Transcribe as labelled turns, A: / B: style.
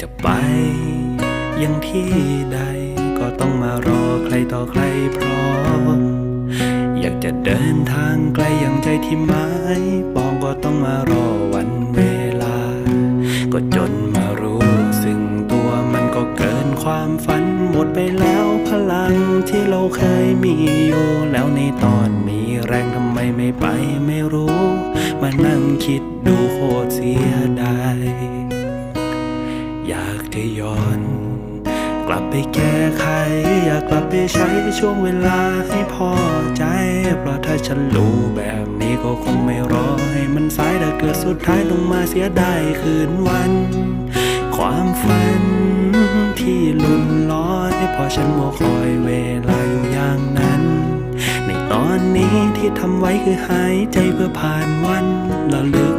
A: จะไป ยังที่ใด ก็ต้องมารอใครต่อใครพร้อม อยากจะเดินทางไกลอย่างใจที่หมายปองก็ต้องมารอวันเวลา ก็จนมารู้ซึ่งตัวมันก็เกินความฝันหมดไปแล้วพลังที่เราเคยมีอยู่ แล้วในตอนมีแรงทำไมไม่ไปไม่รู้ มานั่งคิดดูโคตรเสียดาย อยากจะย้อน กลับไปแก้ไข อยากกลับไปใช้ช่วงเวลาให้พอใจ เพราะถ้าฉันรู้แบบนี้ก็คงไม่รอให้มันสายแต่เกิดสุดท้ายต้องมาเสียดายคืนวัน ความฝันที่ลุ่นลอยเพอฉันมัวคอยเวลาอยู่อย่างนั้น ในตอนนี้ที่ทำไว้คือหายใจเพื่อผ่านวันระลึก